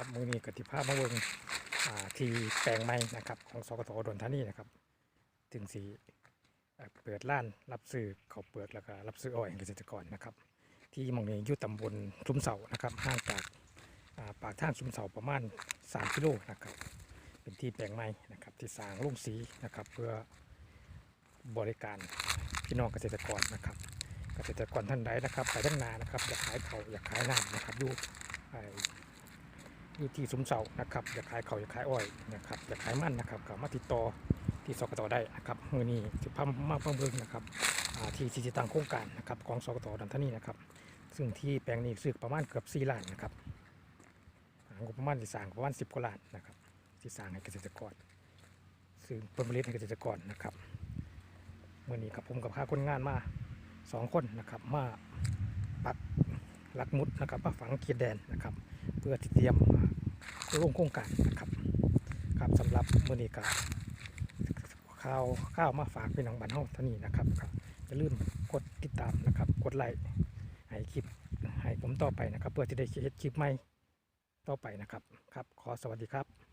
ครับมือนี้กติภาพมาเบิ่งที่แปลงไม้นะครับของสกทดนธานีนะครับ ถึงสีเปิดร้านรับซื้อข้าเปลือกแล้วก็รับซื้ออ้อยเกษตรกรนะครับ ที่มองนี้อยู่ตำบลชุมเสานะครับห่างจากาปากทางชุมเสาประมาณ 3 กิโลนะครับ เป็นที่แปลงไม้นะครับที่สร้างโรงสีนะครับเพื่อบริการพี่น้องเกษตรกรนะครับเกษตรกรท่านใดนะครับไปทั้งนานะครับอยากขายเขาอยากขายน้ำนะครับอยู่ไอยู่ที่สุมเสานะครับอยากขายเขาอยากขายอ้อยนะครับอยากขายมันนะครับก็มาติดต่อที่สกตได้นะครับมือนี้สิพามาพิ่มเบิ่งนะครับที่ที่จะตั้งโครงการนะครับของสกตดันทานีนะครับ ซึ่งที่แปลงนี้ซื้อประมาณเกือบ4ล้านนะครับงบประมาณที่สางประมาณ10กว่าล้านนะครับที่สางให้เกษตรกรซึ่งผลผลิตให้เกษตรกรนะครับเมื่อนี้กับผมกับพาคนงานมาสองคนนะครับมาปักลักมุดนะครับมาฝังเขียดแดนนะครับ พื่อที่เตรียมร่วมโครงการนะครับครับสำหรับมือนี้ก็ข้าวข้าวมาฝากพี่น้องบ้านเฮาเท่านี้นะครับครับอย่าลืมกดติดตามนะครับ กดไลค์ให้คลิปให้ผมต่อไปนะครับ เพื่อที่ได้เฮ็ดคลิปใหม่ต่อไปนะครับครับ ขอสวัสดีครับ